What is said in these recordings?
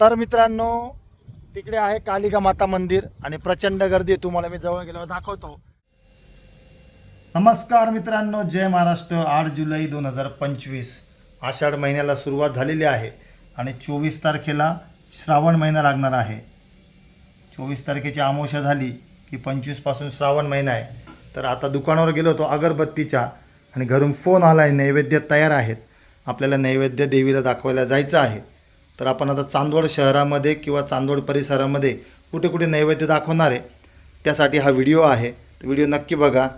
तर मित्रांनो तिकडे आहे कालिका माता मंदिर आणि प्रचंड गर्दी तुम्हाला मी जवळ गेल्यावर दाखवतो. नमस्कार मित्रांनो जय महाराष्ट्र आठ जुलै दोन हजार पंचवीस. आषाढ महिन्याला सुरुवात झालेली आहे आणि चोवीस तारखेला श्रावण महिना लागणार आहे. चोवीस तारखेची आमोशा झाली की पंचवीसपासून श्रावण महिना आहे. तर आता दुकानावर गेलो होतो अगरबत्तीच्या आणि घरून फोन आला आहे नैवेद्य तयार आहेत. आपल्याला नैवेद्य देवीला दाखवायला जायचं आहे. तर आपण आता चांदवड शहरामध्ये किंवा चांदवड परिसरामध्ये कुठे कुठे नैवेद्य दाखवणार आहे त्यासाठी हा व्हिडिओ आहे. तर व्हिडिओ नक्की बघा.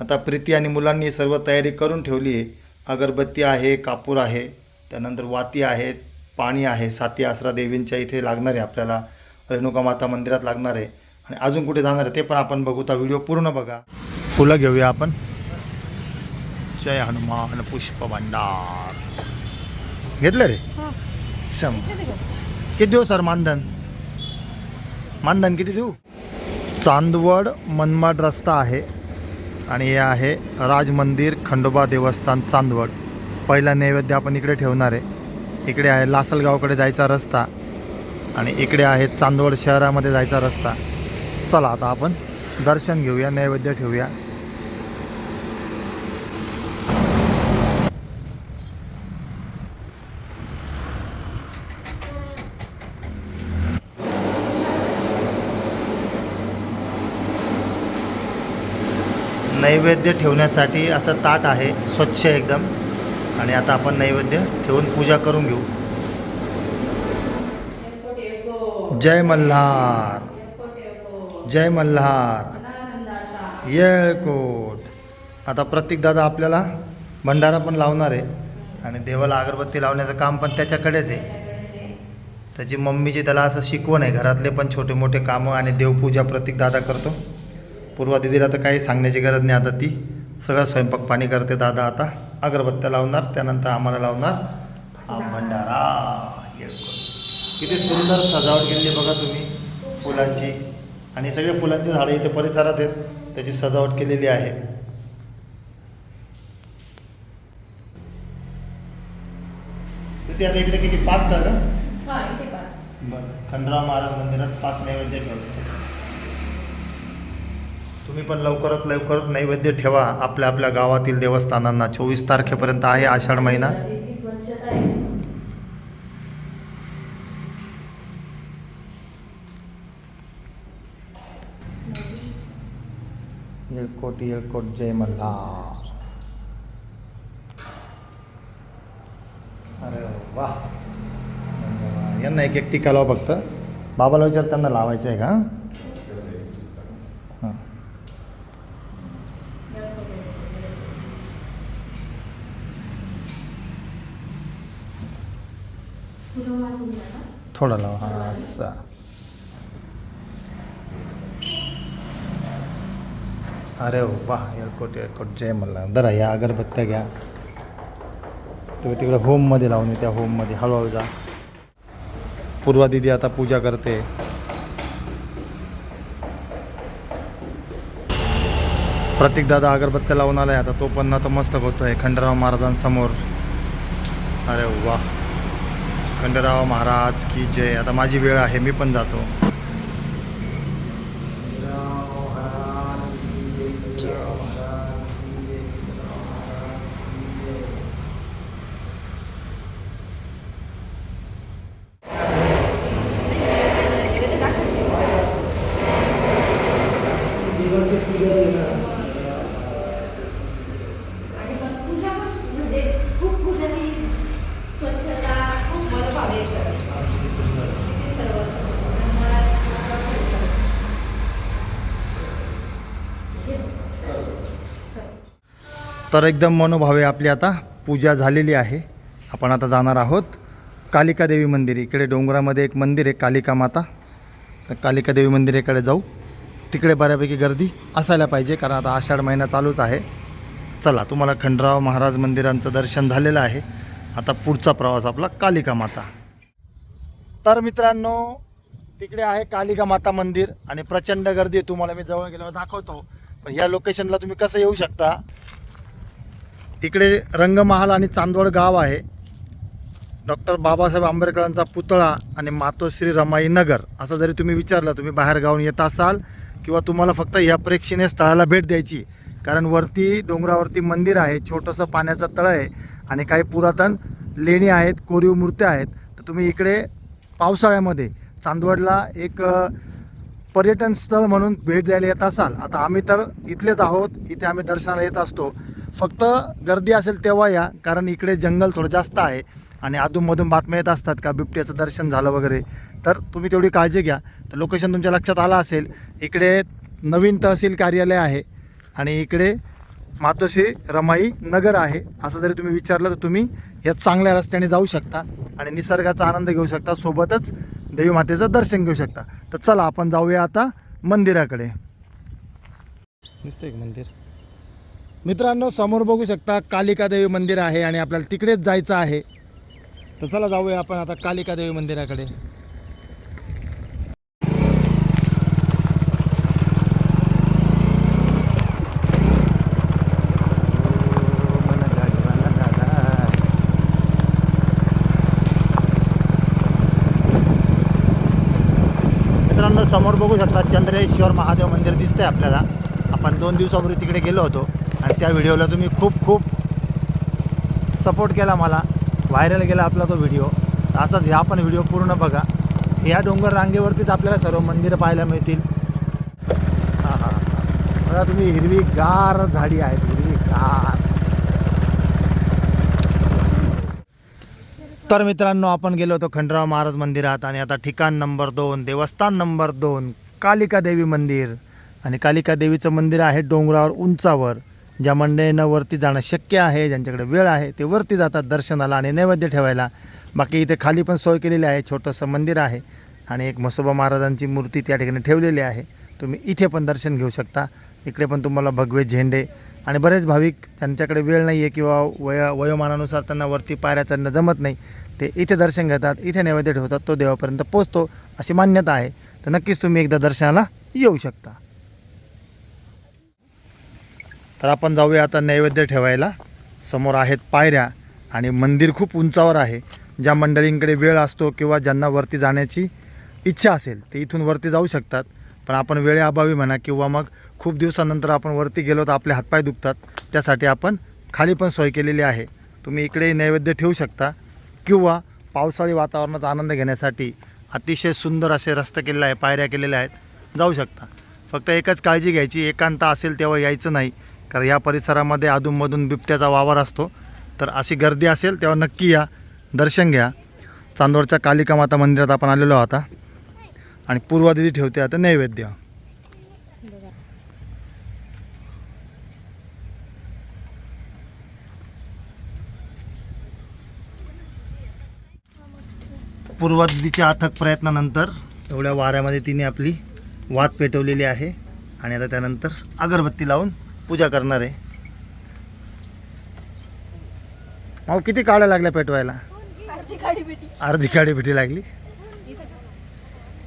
आता प्रीती आणि मुलांनी सर्व तयारी करून ठेवली आहे. अगरबत्ती आहे कापूर आहे त्यानंतर वाती आहेत पाणी आहे साती आसरा देवींच्या इथे लागणार आहे आपल्याला. रेणुका माता मंदिरात लागणार आहे. आणि अजून कुठे जाणार आहे ते पण आपण बघू. तर व्हिडिओ पूर्ण बघा. फुलं घेऊया आपण. जय हनुमान पुष्प भंडार घेतलं रे? हो. सम किती देऊ सर मानधन मानधन किती देऊ चांदवड मनमाड रस्ता आहे आणि हे आहे राज मंदिर खंडोबा देवस्थान चांदवड. पहिला नैवेद्य आपण इकडे ठेवणार आहे. इकडे आहे लासलगावकडे जायचा रस्ता आणि इकडे आहे चांदवड शहरामध्ये जायचा रस्ता. चला आता आपण दर्शन घेऊया नैवेद्य ठेवूया. नैवेद्य ठेवण्यासाठी असं ताट आहे स्वच्छ एकदम. आणि आता आपण नैवेद्य ठेवून पूजा करून घेऊ. जय मल्हार. जय मल्हार. येळकोट आता प्रत्येक दादा आपल्याला भंडारा पण लावणार आहे. आणि देवाला अगरबत्ती लावण्याचं काम पण त्याच्याकडेच आहे. त्याची मम्मीची त्याला असं शिकवण आहे. घरातले पण छोटे मोठे कामं आणि देवपूजा प्रत्येक दादा करतो. पूर्वा दिदीला तर काही सांगण्याची गरज नाही. आता ती सगळं स्वयंपाक पाणी करते दादा आता. अगरबत्त्या लावणार त्यानंतर आम्हाला लावणार हा भंडारा. किती सुंदर सजावट केली बघा तुम्ही. फुलांची. आणि सगळे फुलांची झाडे इथे परिसरात आहेत. त्याची सजावट केलेली आहे. तर ते आता इकडे किती? पाच का हा बरं. खंडराव महाराज मंदिरात पाच नैवेद्य ठेवले. तुम्ही पण लवकरात लवकर नैवेद्य ठेवा. आपल्या आपल्या गावातील देवस्थानांना. चोवीस तारखेपर्यंत आहे आषाढ महिना. इथली स्वच्छता येळकोट येळकोट जय मल्हार. अरे वा यांना एक एक टिका लावा फक्त. बाबाला विचार त्यांना लावायचं आहे का हां फुलं वाटून द्या ना. थोडा लावा हां असं अरे वा एअरकोट एअरकोट जय मला दरा या अगरबत्त्या घ्या तुम्ही तिकडे होममध्ये लावून त्या होममध्ये हळूहळू जा पूर्वा दिदी आता पूजा करते प्रतीक दादा अगरबत्त्या लावून आलाय आता तो पण नतमस्तक होतोय खंडराव महाराजांसमोर अरे वा खंडराव महाराज की जय. आता माझी वेळ आहे मी पण जातो आणि पण पूजा पण म्हणजे खूप पूजाची स्वच्छता खूप मनभावे करतात. इथे सर्व असं मला तर एकदम मनोभावे आपली आता पूजा झालेली आहे. आपण आता जाणार आहोत कालिका देवी मंदिर. इकडे डोंगरामध्ये एक मंदिर आहे कालिका माता. तर कालिका देवी मंदिराकडे जाऊ. तिकडे बऱ्यापैकी गर्दी असायला पाहिजे कारण आता आषाढ महिना चालूच आहे. चला तुम्हाला खंडराव महाराज मंदिरांचं दर्शन झालेलं आहे. आता पुढचा प्रवास आपला कालिका माता. तर मित्रांनो तिकडे आहे कालिका माता मंदिर आणि प्रचंड गर्दी तुम्हाला मी जवळ गेल्यावर दाखवतो. पण ह्या लोकेशनला तुम्ही कसं येऊ शकता? इकडे रंगमहाल आणि चांदवड गाव आहे. डॉक्टर बाबासाहेब आंबेडकरांचा पुतळा आणि मातोश्री रमाई नगर. असं जरी तुम्ही विचारलं तुम्ही बाहेर गावून येत असाल किंवा तुम्हाला फक्त या प्रेक्षणीय स्थळाला भेट द्यायची कारण वरती डोंगरावरती मंदिर आहे छोटंसं पाण्याचं तळ आहे आणि काही पुरातन लेणी आहेत कोरीव मूर्त्या आहेत तर तुम्ही इकडे पावसाळ्यामध्ये चांदवडला एक पर्यटन स्थळ म्हणून भेट द्यायला येत असाल. आता आम्ही तर इथलेच आहोत इथे आम्ही दर्शनाला येत असतो. फक्त गर्दी असेल तेव्हा या कारण इकडे जंगल थोडं जास्त आहे आणि अधूनमधून बातम्या येत असतात का बिबट्याचं दर्शन झालं वगैरे. तर तुम्ही तेवढी काळजी घ्या. तर लोकेशन तुमच्या लक्षात आलं असेल इकडे नवीन तहसील कार्यालय आहे आणि इकडे मातोश्री रमाई नगर आहे. असं जरी तुम्ही विचारलं तर तुम्ही या चांगल्या रस्त्याने जाऊ शकता आणि निसर्गाचा आनंद घेऊ शकता सोबतच देवीमातेचं दर्शन घेऊ शकता. तर चला आपण जाऊया आता मंदिराकडे. दिसतंय मंदिर? मित्रांनो समोर बघू शकता कालिकादेवी मंदिर आहे आणि आपल्याला तिकडेच जायचं आहे. तर चला जाऊया आपण आता कालिकादेवी मंदिराकडे. मित्रांनो समोर बघू शकता चंद्रेश्वर महादेव मंदिर दिसतंय आपल्याला. आपण दोन दिवसापूर्वी तिकडे गेलो होतो. आणि त्या व्हिडिओला तुम्ही खूप खूप सपोर्ट केला मला. व्हायरल गेला आपला तो व्हिडिओ. असाच ह्या पण व्हिडिओ पूर्ण बघा. ह्या डोंगर रांगेवरतीच आपल्याला सर्व मंदिरं पाहायला मिळतील. हां हां. बघा तुम्ही हिरवी गार झाडी आहेत. हिरवी गार तर मित्रांनो आपण गेलो होतो खंडराव महाराज मंदिरात आणि आता ठिकाण नंबर दोन देवस्थान नंबर दोन कालिका देवी मंदिर. आणि कालिका देवीचं मंदिर आहे डोंगरावर उंचावर. ज्या मंडळींना वरती जाणं शक्य आहे ज्यांच्याकडे वेळ आहे ते वरती जातात दर्शनाला आणि नैवेद्य ठेवायला. बाकी इथे खाली पण सोय केलेली आहे छोटंसं मंदिर आहे आणि एक म्हसोबा महाराजांची मूर्ती त्या ठिकाणी ठेवलेली आहे. तुम्ही इथे पण दर्शन घेऊ शकता. इकडे पण तुम्हाला भगवे झेंडे आणि बरेच भाविक त्यांच्याकडे वेळ नाही आहे किंवा वय वयोमानानुसार त्यांना वरती पायऱ्या चढणं जमत नाही. ते इथे दर्शन घेतात इथे नैवेद्य ठेवतात तो देवापर्यंत पोचतो अशी मान्यता आहे. तर नक्कीच तुम्ही एकदा दर्शनाला येऊ शकता. तर आपण जाऊया आता नैवेद्य ठेवायला. समोर आहेत पायऱ्या आणि मंदिर खूप उंचावर आहे. ज्या मंडळींकडे वेळ असतो किंवा ज्यांना वरती जाण्याची इच्छा असेल ते इथून वरती जाऊ शकतात. पण आपण वेळेअभावी म्हणा किंवा मग खूप दिवसानंतर आपण वरती गेलो तर आपले हातपाय दुखतात. त्यासाठी आपण खाली पण सोय केलेली आहे. तुम्ही इकडे नैवेद्य ठेवू शकता. किंवा पावसाळी वातावरणाचा आनंद घेण्यासाठी अतिशय सुंदर असे रस्ते केलेले आहे पायऱ्या केलेल्या आहेत. जाऊ शकता. फक्त एकच काळजी घ्यायची एकांत असेल तेव्हा यायचं नाही. कारण या परिसरामध्ये अधूनमधून बिबट्याचा वावर असतो. तर अशी गर्दी असेल तेव्हा नक्की या. दर्शन घ्या. चांदोडच्या कालिका माता मंदिरात आपण आलेलो आहोत आता. आणि पूर्वादिती ठेवते आता नैवेद्य. पूर्वादितीच्या अथक प्रयत्नानंतर एवढ्या वाऱ्यामध्ये तिने आपली वात पेटवलेली आहे. आणि आता त्यानंतर अगरबत्ती लावून पूजा करणार आहे. अहो किती काळ्या लागल्या पेटवायला? अर्धी काडी भेटी लागली.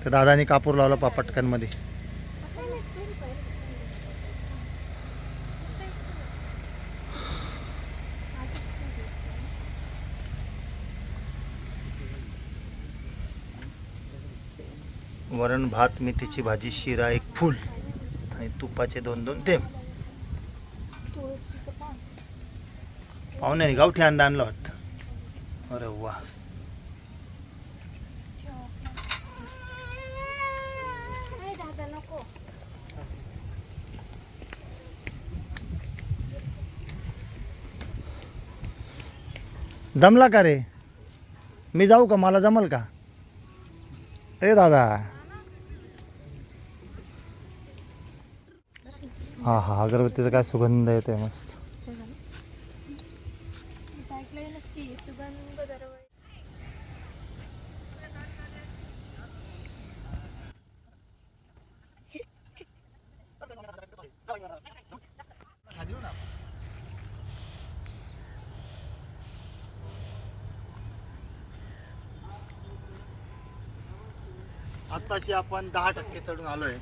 तर दादानी कापूर लावला पापटकनमध्ये वरण भात मेथीची भाजी शिरा एक फूल आणि तुपाचे दोन दोन थेंब. पाहुण्याने गावठी अंडा आणला वाटतं अरे वा. दमला का रे? मी जाऊ का? मला जमल का? ए दादा. हा हा अगरबत्तीचा काय सुगंध येते मस्त. आत्ताशी आपण दहा टक्के चढून आलोय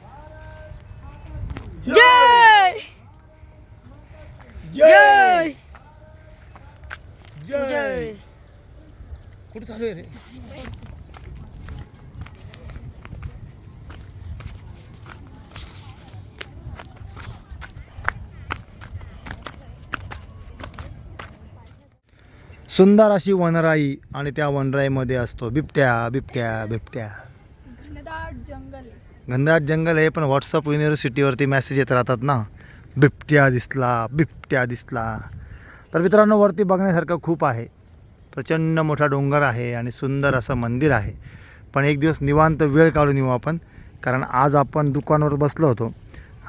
जय जय! जय! कुठे चालू आहे रे? सुंदर अशी वनराई आणि त्या वनराईमध्ये असतो. बिबट्या बिबट्या बिबट्या. घनदाट जंगल आहे. घनदाट जंगल आहे पण व्हॉट्सअप युनिव्हर्सिटीवरती मेसेज येत राहतात ना. बिबट्या दिसला बिबट्या दिसला. तर मित्रांनो वरती बघण्यासारखं खूप आहे. प्रचंड मोठा डोंगर आहे आणि सुंदर असं मंदिर आहे. पण एक दिवस निवांत वेळ काढून येऊ आपण कारण आज आपण दुकानावर बसलो होतो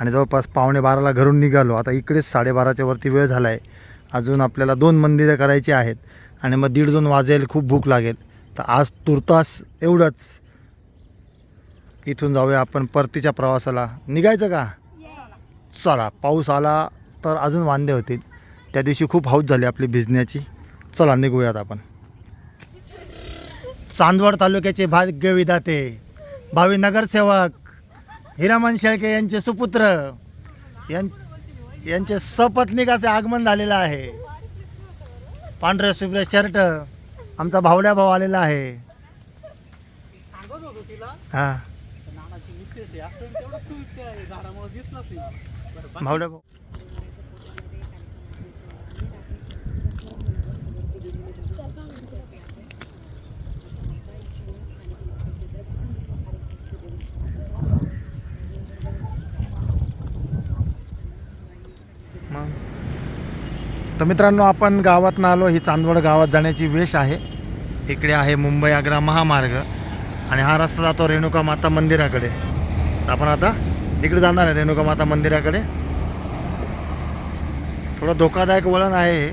आणि जवळपास पावणे बाराला घरून निघालो. आता इकडेच साडेबाराच्या वरती वेळ झाला आहे अजून आपल्याला दोन मंदिरं करायची आहेत आणि मग दीड दोन वाजेल खूप भूक लागेल. तर आज तुर्तास एवढंच. इथून जाऊया आपण परतीच्या प्रवासाला. निघायचं का? चला पाऊस आला. तर अजून वांदे होतील. त्या दिवशी खूप हौस झाली आपली भिजण्याची. चला निघूयात आपण. चांदवड तालुक्याचे भाग्य विधाते भावी नगरसेवक हिरामन शेळके यांचे सुपुत्र यां यांचे सपत्निकाचे आगमन झालेलं आहे. पांढरे शुभ्र शर्ट आमचा भावड्या भाऊ आलेला आहे. हां. भावड्या भाऊ. तर मित्रांनो आपण गावात आलो. ही चांदवड गावात जाण्याची वेश आहे. इकडे आहे मुंबई आग्रा महामार्ग. आणि हा रस्ता जातो रेणुका माता मंदिराकडे. तर आपण आता इकडे जाणार आहे रेणुका माता मंदिराकडे. थोडं धोकादायक वळण आहे हे.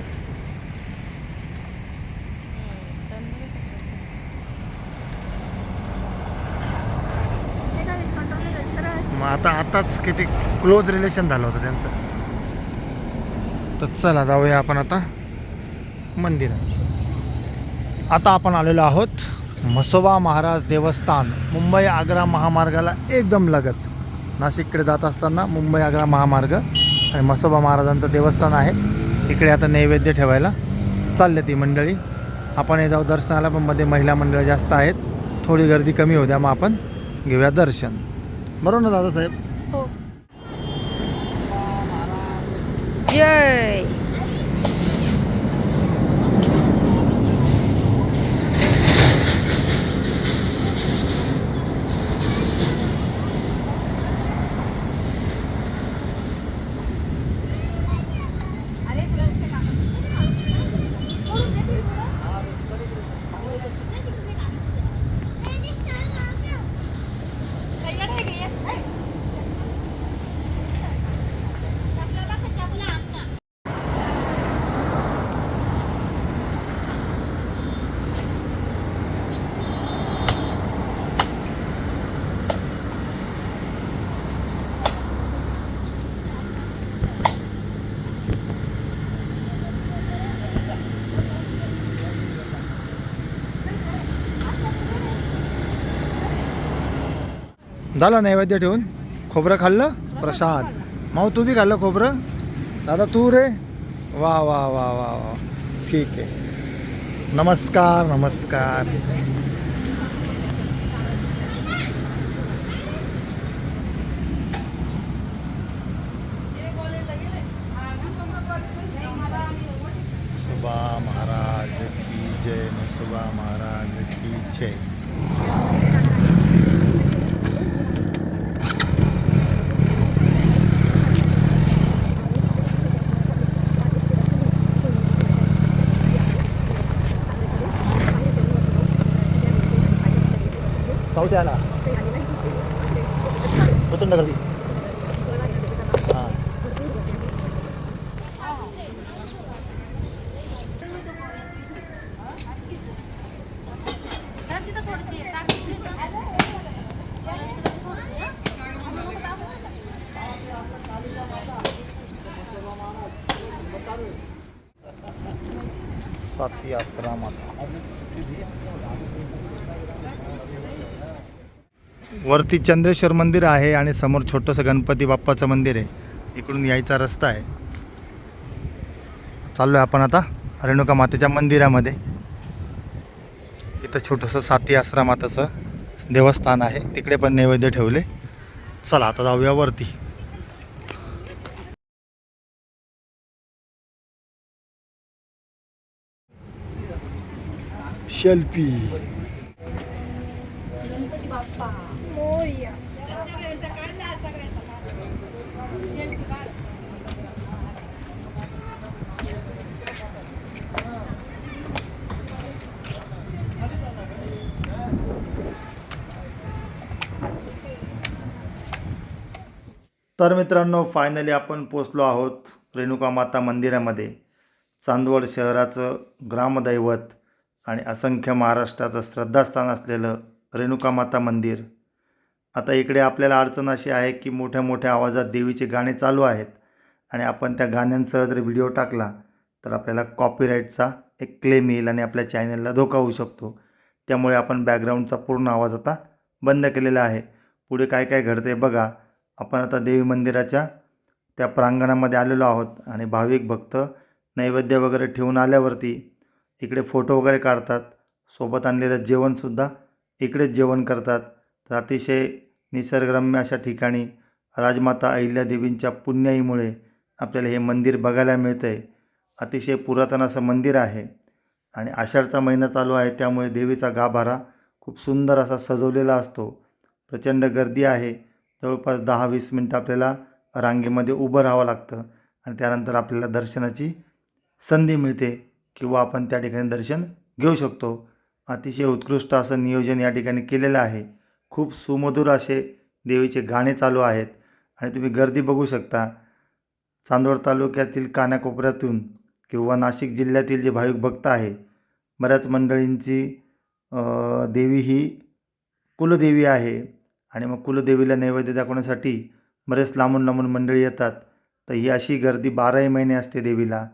मग आता आताच किती क्लोज रिलेशन झालं होतं त्यांचं. तर चला जाऊया आपण आता मंदिरात आता आपण आलेलो आहोत म्हसोबा महाराज देवस्थान मुंबई आग्रा महामार्गाला एकदम लगत. नाशिककडे जात असताना मुंबई आग्रा महामार्ग आणि म्हसोबा महाराजांचं देवस्थान आहे. इकडे आता नैवेद्य ठेवायला चालले ती मंडळी. आपण हे जाऊ दर्शनाला पण मध्ये महिला मंडळ जास्त आहेत. थोडी गर्दी कमी होत्या मग आपण घेऊया दर्शन. बरोबर ना दादासाहेब? हो झालं नैवेद्य ठेवून खोबरं खाल्लं प्रसाद. माऊ तू बी खाल्लं खोबरं? दादा तू रे? वा वा वा वा वा. ठीक आहे. नमस्कार नमस्कार सुबा महाराज की जय सुबा महाराज की जय पाऊस आला प्रचंड गर्दी हां साती आश्रमात वरती चंद्रेश्वर मंदिर आहे आणि समोर छोटंसं गणपती बाप्पाचं मंदिर आहे. इकडून यायचा रस्ता आहे. चाललो आहे आपण आता रेणुका मातेच्या मंदिरामध्ये. इथं छोटंसं साती आश्रमाताचं देवस्थान आहे. तिकडे पण नैवेद्य ठेवले. चला आता जाऊया वरती. शेल्फी तर मित्रांनो फायनली आपण पोचलो आहोत रेणुका माता मंदिरामध्ये. चांदवड शहराचं ग्रामदैवत आणि असंख्य महाराष्ट्राचं श्रद्धास्थान असलेलं रेणुका माता मंदिर. आता इकडे आपल्याला अडचण अशी आहे की मोठ्या मोठ्या आवाजात देवीचे गाणे चालू आहेत आणि आपण त्या गाण्यांसह जर व्हिडिओ टाकला तर आपल्याला कॉपीराईटचा एक क्लेम येईल आणि आपल्या चॅनलला धोका होऊ शकतो. त्यामुळे आपण बॅकग्राऊंडचा पूर्ण आवाज आता बंद केलेला आहे. पुढे काय काय घडते बघा. आपण आता देवी मंदिराच्या त्या प्रांगणामध्ये आलेलो आहोत आणि भाविक भक्त नैवेद्य वगैरे ठेवून आल्यावरती इकडे फोटो वगैरे काढतात. सोबत आणलेलं जेवणसुद्धा इकडेच जेवण करतात. तर अतिशय निसर्गरम्य अशा ठिकाणी राजमाता अहिल्यादेवींच्या पुण्याईमुळे आपल्याला हे मंदिर बघायला मिळतं आहे अतिशय पुरातन असं मंदिर आहे आणि आषाढचा महिना चालू आहे त्यामुळे देवीचा गाभारा खूप सुंदर असा सजवलेला असतो. प्रचंड गर्दी आहे. जवळपास दहा वीस मिनटं आपल्याला रांगेमध्ये उभं राहावं लागतं आणि त्यानंतर आपल्याला दर्शनाची संधी मिळते किंवा आपण त्या ठिकाणी दर्शन घेऊ शकतो. अतिशय उत्कृष्ट असं नियोजन या ठिकाणी केलेलं आहे. खूप सुमधुर असे देवीचे गाणे चालू आहेत आणि तुम्ही गर्दी बघू शकता. चांदवड तालुक्यातील कानाकोपऱ्यातून किंवा नाशिक जिल्ह्यातील जे भाविक भक्त आहे बऱ्याच मंडळींची देवी ही कुलदेवी आहे. आणि मग कुलदेवीला नैवेद्य दाखवण्यासाठी बरेच लांबून लांबून मंडळी येतात. तर ही अशी गर्दी बाराही महिने असते देवीला.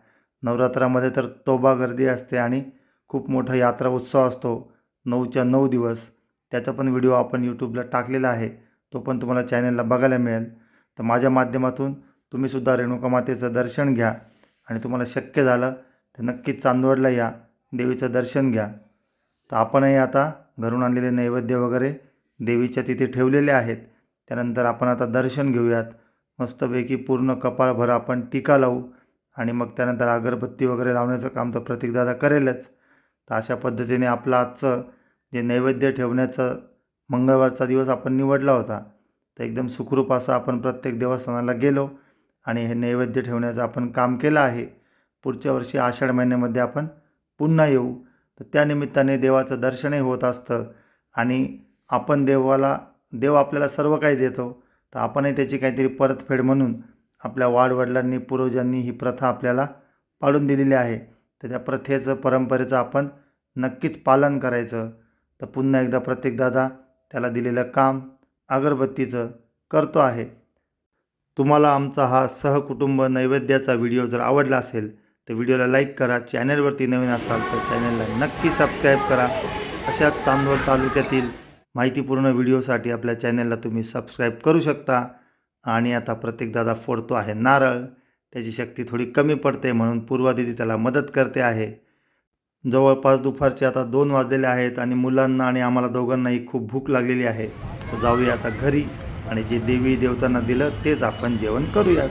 नवरात्रामध्ये तर तोबा गर्दी असते आणि खूप मोठा यात्रा उत्सव असतो. नऊच्या नऊ दिवस. त्याचा पण व्हिडिओ आपण यूट्यूबला टाकलेला आहे. तो पण तुम्हाला चॅनलला बघायला मिळेल. तर माझ्या माध्यमातून तुम्हीसुद्धा रेणुका मातेचं दर्शन घ्या. आणि तुम्हाला शक्य झालं तर नक्कीच चांदवडला या. देवीचं दर्शन घ्या. तर आपणही आता घरून आणलेले नैवेद्य वगैरे देवीच्या तिथे ठेवलेल्या आहेत. त्यानंतर आपण आता दर्शन घेऊयात. मस्तपैकी पूर्ण कपाळभर आपण टीका लावू आणि मग त्यानंतर अगरबत्ती वगैरे लावण्याचं काम तर प्रतीकदादा करेलच. तर अशा पद्धतीने आपलं आजचं जे नैवेद्य ठेवण्याचं मंगळवारचा दिवस आपण निवडला होता. तर एकदम सुखरूप असं आपण प्रत्येक देवस्थानाला गेलो आणि हे नैवेद्य ठेवण्याचं आपण काम केलं आहे. पुढच्या वर्षी आषाढ महिन्यामध्ये आपण पुन्हा येऊ. तर त्यानिमित्ताने देवाचं दर्शनही होत असतं आणि आपण देवाला देव आपल्याला सर्व काही देतो तर आपणही त्याची काहीतरी परतफेड म्हणून आपल्या वाडवडिलांनी पूर्वजांनी ही प्रथा आपल्याला पाडून दिलेली आहे. तर त्या प्रथेचं परंपरेचं आपण नक्कीच पालन करायचं. तर पुन्हा एकदा प्रत्येकदादा त्याला दिलेलं काम अगरबत्तीचं करतो आहे. तुम्हाला आमचा हा सहकुटुंब नैवेद्याचा व्हिडिओ जर आवडला असेल तर व्हिडिओला लाईक करा. चॅनलवरती नवीन असाल तर चॅनलला नक्की सबस्क्राईब करा. अशाच चांदवड तालुक्यातील माहितीपूर्ण व्हिडिओसाठी आपल्या चॅनलला तुम्ही सबस्क्राईब करू शकता. आणि आता प्रत्येकदादा फोडतो आहे नारळ. त्याची शक्ती थोडी कमी पडते म्हणून पूर्वा दिदी त्याला मदत करते आहे. जवळपास दुपारचे आता दोन वाजलेले आहेत आणि मुलांना आणि आम्हाला दोघांनाही खूप भूक लागलेली आहे. तर जाऊया आता घरी आणि जे देवी देवतांना दिलं तेच आपण जेवण करूयात.